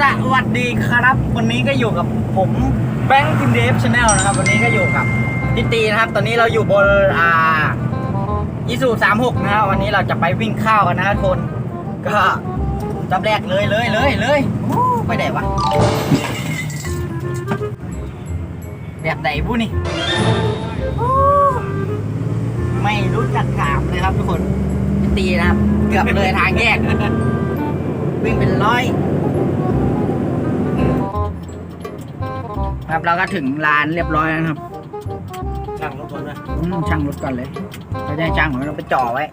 สวัสดีครับ วันนี้ก็อยู่กับผมแบงค์ทีมเดฟชาแนลนะครับ วันนี้ก็อยู่กับดิตีนะครับ ตอนนี้เราอยู่บนอ่ายิสูสามหกนะครับวันนี้เราจะไปวิ่งข้าวกันนะครับคนก็จับแรกเลยเลยเลยเลยไปไหนวะแบบไหนบุนี่ไม่รู้จักถามเลยครับทุกคนดิตีนะครับ เกือบเลยทางแยกวิ่งเป็นร้อย ครับเราก็ถึงลานเรียบร้อยแล้วนะครับช่างรถก่อนนะอืมช่างรถก่อนเลยเราจะให้ช่างของเราไปจ่อไว้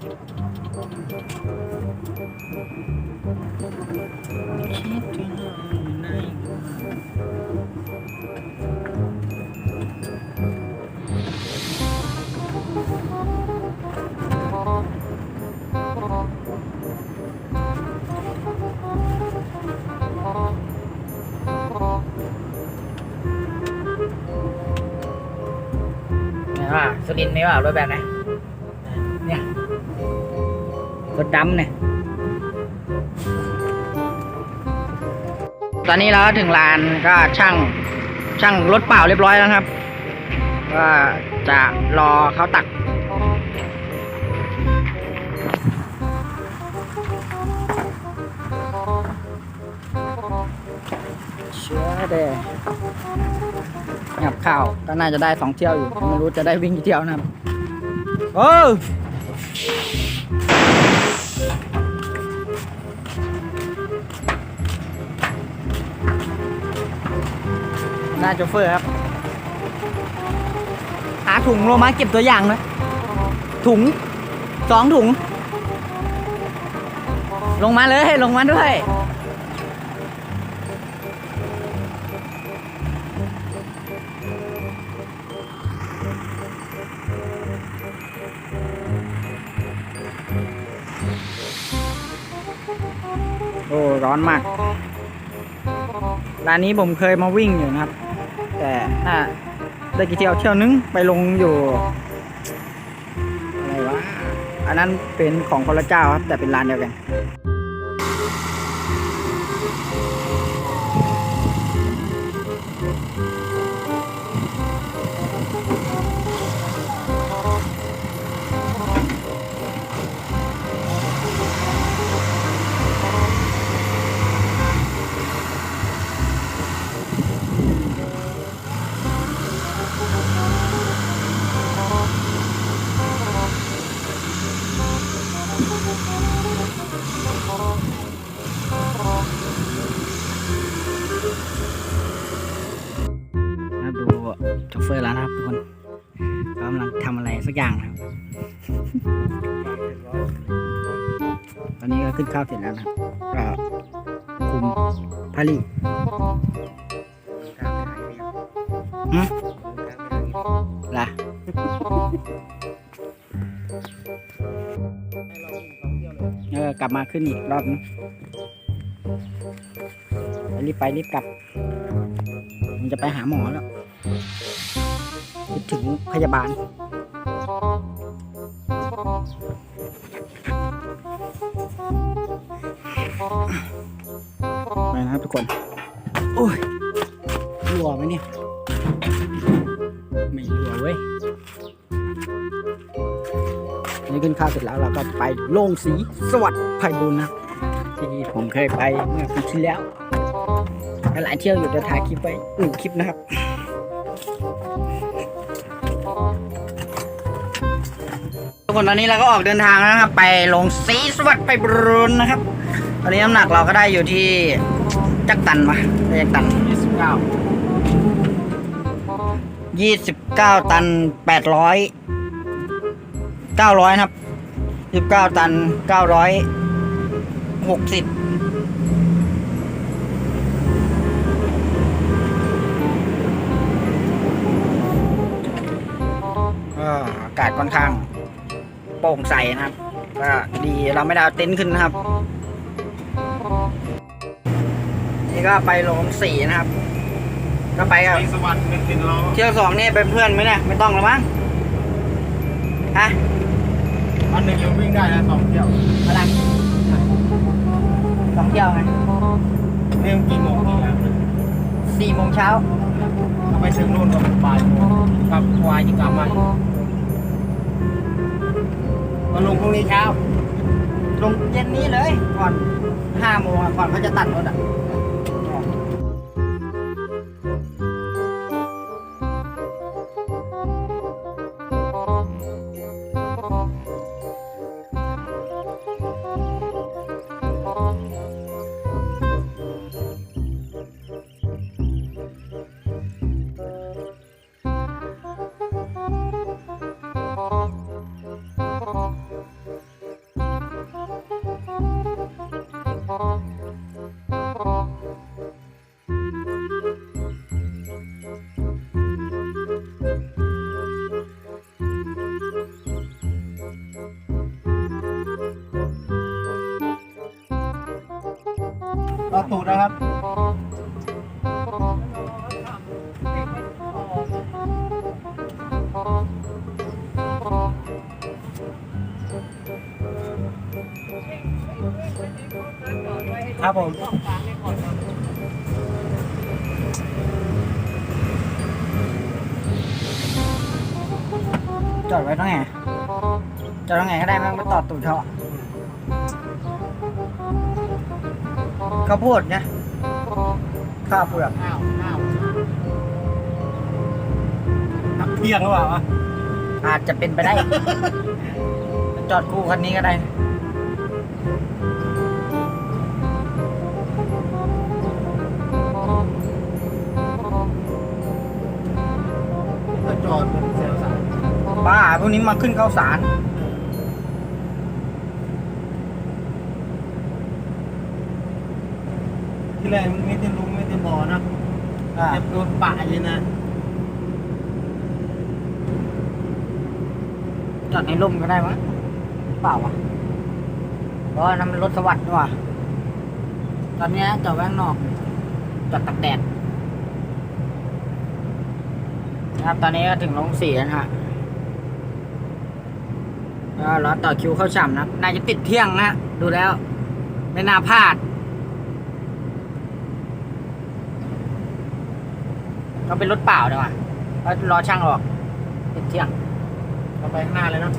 ว่าสุรินทร์มีว่ารถแบบไหนเนี่ยรถดำเนี่ยตอนนี้เราถึงลานก็ช่างช่างรถเปล่าเรียบร้อยแล้วครับ ก็จะรอเขาตักเชื่อเด้ งับข้าวก็น่าจะได้สองเที่ยวอยู่ไม่รู้จะได้วิ่งกี่เที่ยวนะครับโอ้น่าจะเฟอร์ครับ หาถุงโลมาเก็บตัวอย่างนะถุงสองถุง ลงมาเลย ลงมาด้วย โอ้ร้อนมาก ร้านนี้ผมเคยมาวิ่งอยู่นะครับ แต่ถ้าได้กี่เที่ยวเที่ยวนึงไปลงอยู่อะไรวะ อันนั้นเป็นของคนละเจ้าครับ แต่เป็นร้านเดียวกันาวเสร็จแล้วนะครับก็คุมพาลีหืมล่ะเออกลับมาขึ้นอีกรอบนึงรีบไปรีบกลับ มันจะไปหาหมอแล้วคิดถึงพยาบาล กคน โอ้ยรัวไหมเนี่ย ไม่รัวเว้ยอันนี่ขึ้นข้าวเสร็จแล้วเราก็ไปโล่งสีสวัสดิ์ไพบูลย์นะครับที่ผมเคยไปเมื่อปีที่แล้วหลายเที่ยวอยู่จะถ่ายคลิปไว้หนึ่งคลิปนะครับทุกคนตอนนี้เราก็ออกเดินทางแล้วนะครับ ไปลงสีสวัสดิ์ไปบรุนนะครับ ตอนนี้น้ำหนักเราก็ได้อยู่ที่ จักตันวะได้จักตันยี่สิบเก้ายี่สิบเก้าตันแปดร้อยเก้าร้อยครับสิบเก้าตันเก้าร้อยหกสิบก็อากาศค่อนข้างโปร่งใสนะครับก็ดีเราไม่ได้เอาเต็นท์ขึ้นนะครับ นี่ก็ไปลงสีนะครับ ก็ไปกับไอสวัสดิ์หนึ่งตินล้อเที่ยวสองนี่เป็นเพื่อนไหมเนี่ยไม่ต้องแล้วมั้งฮะวันหนึ่งยังวิ่งได้นะสองเที่ยวอะไรสองเที่ยวไงเรื่องกี่โมงกี่ยามนะสี่โมงเช้าถ้าไปถึงนู่นก็บ่ายโมงครับวายจะกลับมาอีกมาลงพรุ่งนี้เช้า ลงเย็นนี้เลยก่อนห้าโมงอะก่อนเขาจะตัดรถอะ ตูดนะครับครับผมจอดไว้ตรงไหนจอดตรงไหนก็ได้แม่งไม่ต่อตูดเขา ข้าวโพดเนี่ยข้าวเปลือกข้าวข้าวหักเที่ยงหรือเปล่าวะอาจจะเป็นไปได้ จอดคู่คันนี้ก็ได้ ก็จอดเป็นเซลล์สายบ้าพวกนี้มาขึ้นข้าวสาร แรกมันไม่ได้ลุงไม่ได้บ่อนะอ่าเจ็บโดนปะเลยนะจอดในร่มก็ได้มั้งเปล่าวะเพราะว่านั่นมันรถสวัสดิ์นี่หว่ะตอนเนี้ยจอดไว้ข้างนอกจอดตักแดดนะครับตอนนี้ก็ถึงลงสี่แล้วนะฮะก็รอต่อคิวเข้าฉ่ำนะครับน่าจะติดเที่ยงนะดูแล้ว ไม่น่าพลาด ก็เป็นรถเปล่าดีกว่าก็รอช่างออกติดเที่ยงเราไปข้างหน้าเลยเนาะ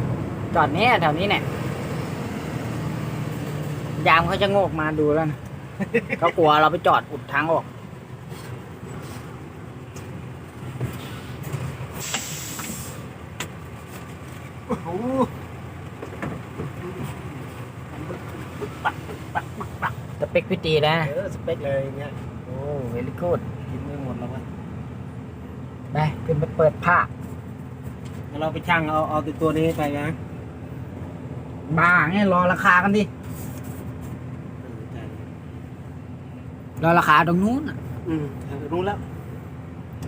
จอดเนี้ยแถวนี้เนี่ยยามเขาจะโงกมาดูแล้วนะเขากลัวเราไปจอดอุดทางออกโอ้โหสเปคพิตีนะ เออ สเปคเลยอย่างเงี้ยโอ้เวลิกูดกินไม่หมดแล้ววะไป ขึ้นไปเปิดผ้างั้นเราไปช่างเอาเอาตัวตัวนี้ไปนะบ้าไงรอราคากันดิรอราคาตรงนู้นน่ะอืมรู้แล้ว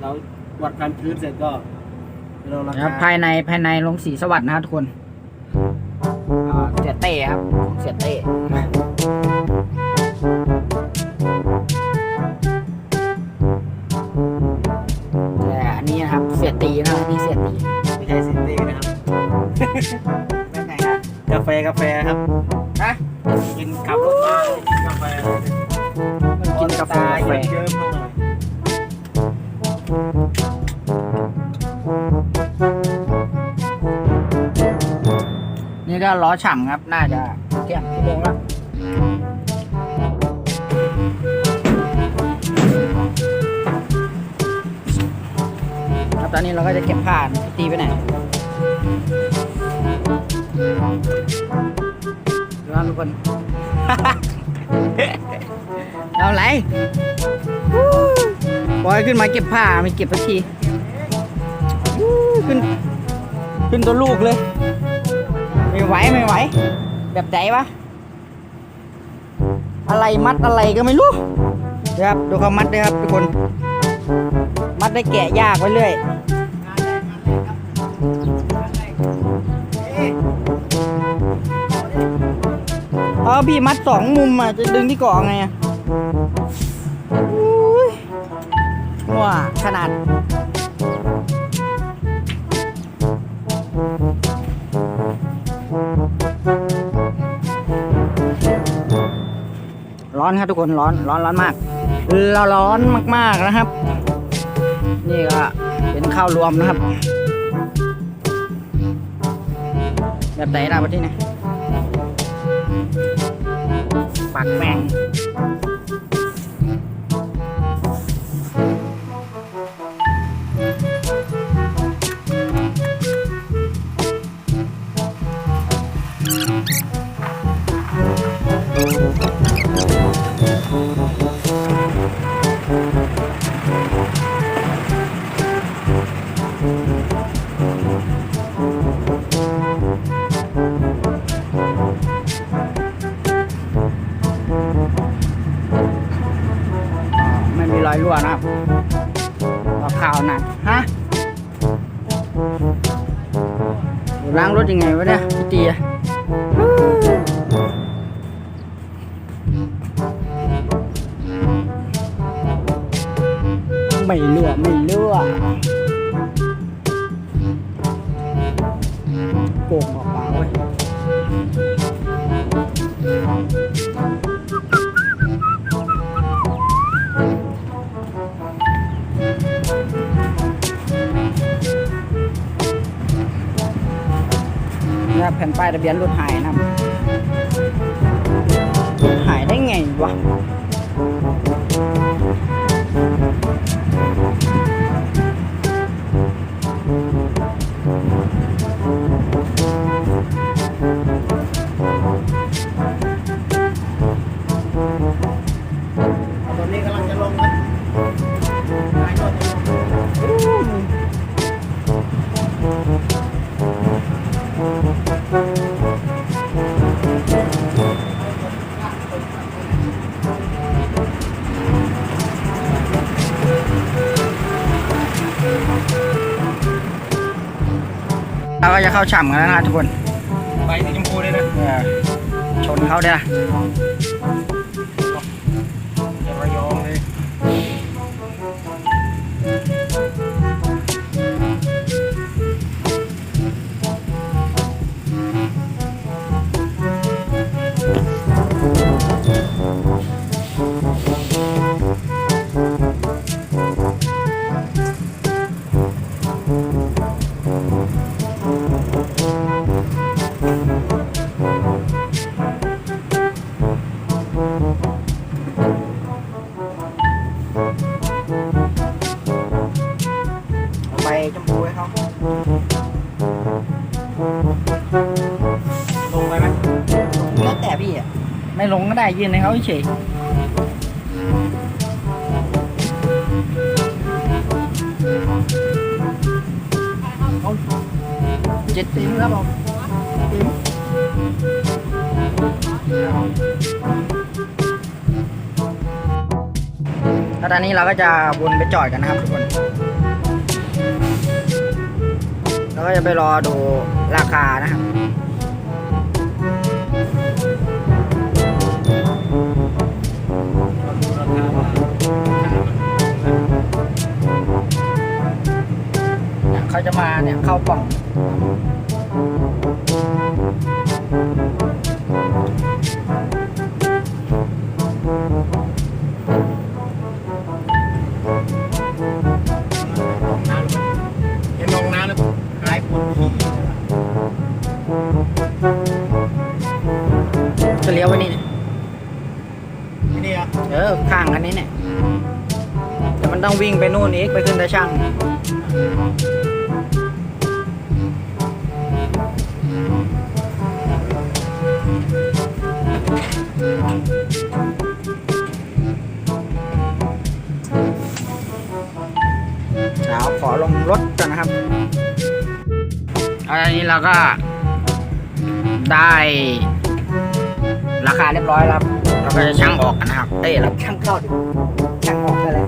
เราวัดการพื้นเสร็จก็เรารานะครับคาภายในภายในลงสีสวัสดิ์นะครับทุกคนอ่าเสียเต้ครับของเสียเต้แต่ ฉ่ำครับ น่าจะเที่ยงชั่วโมงแล้วครับตอนนี้เราก็จะเก็บผ้าตีไปไหนดูครับทุกคนเอาไรบอยขึ้นมาเก็บผ้าไม่เก็บสักทีขึ้น ขึ้นตัวลูกเลย ไม่ไหวไม่ไหว แบบไหนวะ อะไรมัดอะไรก็ไม่รู้เดี๋ยวครับดูเขามัดด้วยครับทุกคน มัดได้แกะยากไปเรื่อยเออพี่มัดสองมุมอะจะดึงที่เกาะไงอะอุ้ยว้าขนาด ร้อนครับทุกคนร้อนร้อนร้อนมากเร้อนมากๆนะครับ นี่ก็เป็นข้าวรวมนะครับ แบบไหนล่ะวันที่นี่ปักแมง รั่วโป่งออกมาเว้ยนี่แผ่นป้ายทะเบียนรถหายนะครับรถหายได้ไงวะาก็จะเข้าฉ่ำกันแล้วนะครับทุกคนไปสีชมพูเลยนะเออชนเขาเด้อ ยืนให้เขาเฉยเจ็ดสิบครับผมแล้วตอนนี้เราก็จะวนไปจอดกันนะครับทุกคนแล้วก็จะไปรอดูราคานะครับ จะมาเนี่ยเข้ากล่องเห็นลงน้ำแล้วหายปวดขี้จะเลี้ยวไว้นี่เนี่ยที่นี่อะเออข้างอันนี้เนี่ยแต่มันต้องวิ่งไปนู่นอีกไปขึ้นตาช่าง เอาขอลงรถก่อนนะครับอันนี้เราก็ได้ราคาเรียบร้อยแล้วครับเราก็จะช่างออกกันนะครับ เอ้ยเราช่างเข้าดิช่างออกอะไร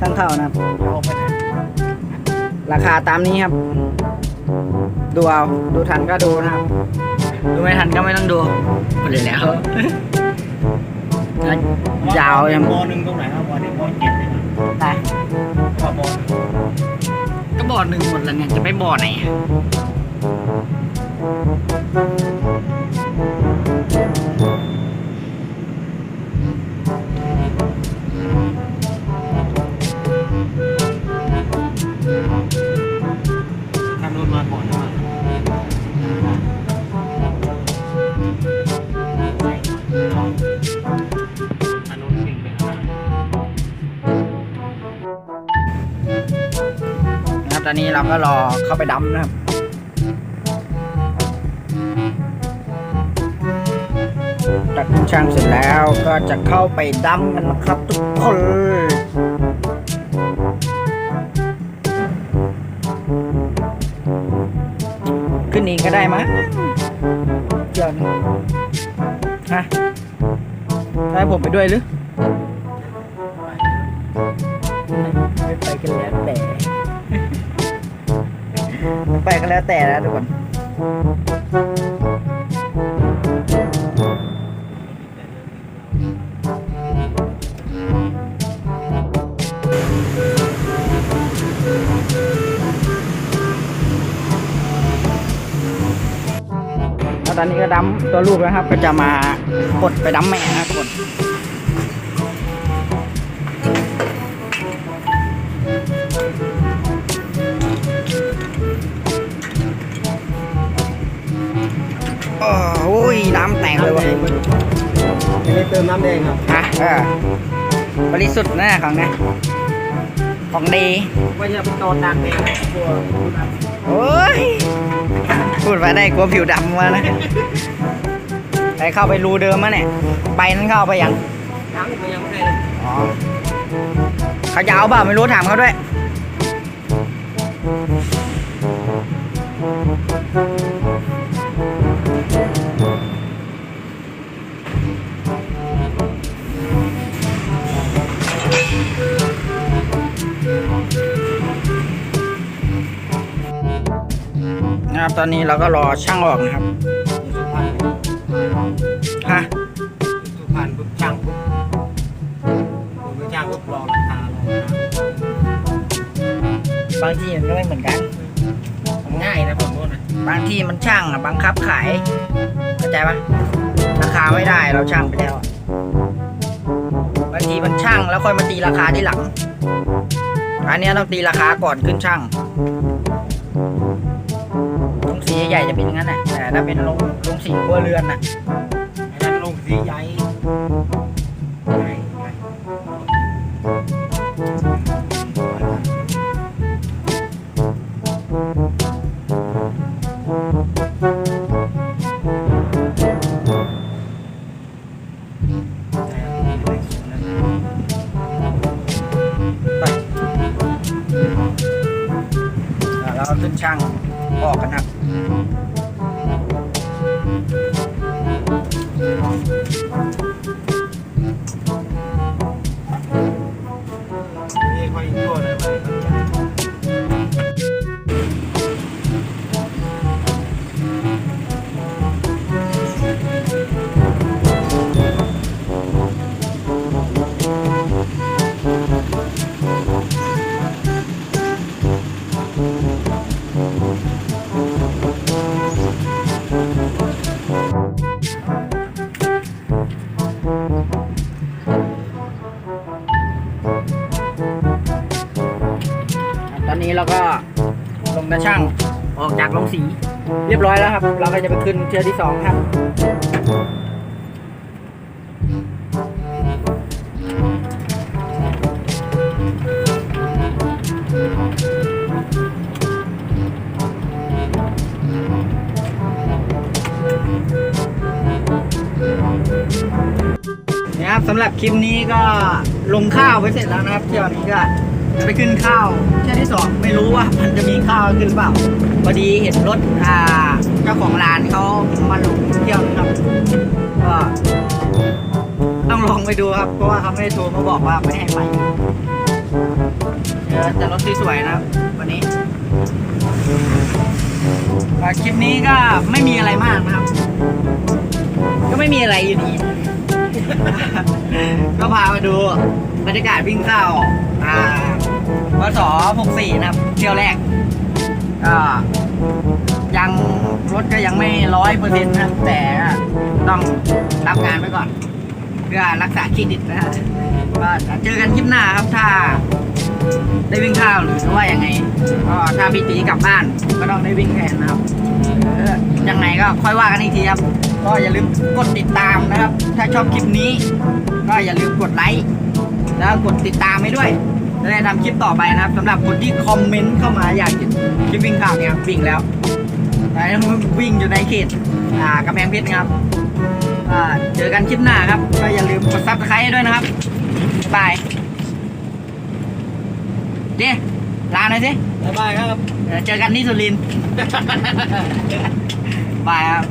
ช่างเข้านะครับลงไปไหนราคาตามนี้ครับ ดูเอาดูทันก็ดูนะครับ ดูไม่ทันก็ไม่ต้องดูหมดเลยแล้วแล้วยาวยังบอหนึ่งตรงไหนครับบอหนึ่งบอเจ็ดเลยนะได้ว่าบอ ก็บอหนึ่งหมดแล้วเนี่ย จะไปบ่อไหนอะ เราก็รอเข้าไปดำนะครับจากขึ้นช่างเสร็จแล้วก็จะเข้าไปดำกันนะครับทุกคนขึ้นเองก็ได้มั้ยเดี๋ยวนะฮะให้ผมไปด้วยหรือ ไปกันแล้วแต่ ไปกันแล้วแต่นะทุกคนแล้วตอนนี้ก็ดั้มตัวลูกนะครับ ก็จะมากดไปดั้มแม่นะครับกด ยน้ำแตกเลยวะอันนี้เติมน้ำแดงครับฮะเออบริสุทธิ์นะของนะ ของดีไม่ใช่เป็นตอนดังเองกลัวโอ้ยพูดไปได้กลัวผิวดำมานะไปเข้าไปรูเดิมมาเนี่ยใบนั้นเข้าไปยังยังไม่ยังไม่ได้เลยอ๋อเขาจะเอาเปล่าไม่รู้ถามเขาด้วย ตอนนี้เราก็รอช่างออกนะครับสุพรรณฮะสุพรรณปุ๊บช่างปุ๊บผมไปช่างปุ๊บรอราคาลงนะบางทีมันก็ไม่เหมือนกันมันง่ายนะผมว่านะบางที่มันช่างอะบังคับขายเข้าใจปะราคาไม่ได้เราช่างไปแล้วอะบางทีมันช่างแล้วค่อยมาตีราคาที่หลัง อันเนี้ยต้องตีราคาก่อนขึ้นช่างลงสี ใหญ่ๆจะเป็นอย่างนั้นแหละแต่ถ้าเป็นลงลงสีครัวเรือนน่ะนั่นลงสีใหญ่ จากโรงสี เรียบร้อยแล้วครับ เราก็จะไปขึ้นเที่ยวที่สองครับนะครับสำหรับคลิปนี้ก็ลงข้าวไว้เสร็จแล้วนะครับเที่ยวนี้ก็ จะไปขึ้นข้าวเที่ยวที่สองไม่รู้ว่ามันจะมีข้าวขึ้นเปล่าพอดีเห็นรถอ่าเจ้าของร้านเขามาลงเที่ยวนะครับก็ต้องลองไปดูครับ เพราะว่าเขาไม่ได้โทรมาบอกว่าไม่ให้ไปเออแต่รถสวยๆนะวันนี้คลิปนี้ก็ไม่มีอะไรมากนะครับ ก็ไม่มีอะไรอยู่ดี ก็พามาดูบรรยากาศวิ่งเข้าอ่า พศ64 นะครับ เที่ยวแรกก็ยังรถก็ยังไม่ร้อยเปอร์เซ็นต์นะแต่ต้องรับงานไปก่อน เพื่อรักษาเครดิตนะฮะก็จะเจอกันคลิปหน้าครับถ้าได้วิ่งข้าวหรือว่ายังไงก็ถ้าพี่ตีกลับบ้านก็ต้องได้วิ่งแทนนะครับยังไงก็ค่อยว่ากันอีกทีครับ ก็อย่าลืมกดติดตามนะครับ ถ้าชอบคลิปนี้ ก็อย่าลืมกดไลค์แล้วกดติดตามให้ด้วย จะได้ทำคลิปต่อไปนะครับสำหรับคนที่คอมเมนต์เข้ามาอยากเห็นคลิปวิ่งข่าวเนี่ยวิ่งแล้วแต่วิ่งอยู่ในเขตอ่ากำแพงเพชรนะครับอ่าเจอกันคลิปหน้าครับก็อย่าลืมกดซับสไครต์ด้วยนะครับบายเดี๋ยวลาหน่อยสิบ๊ายบายครับเดี๋ยวเจอกันที่สุรินทร์บายครับ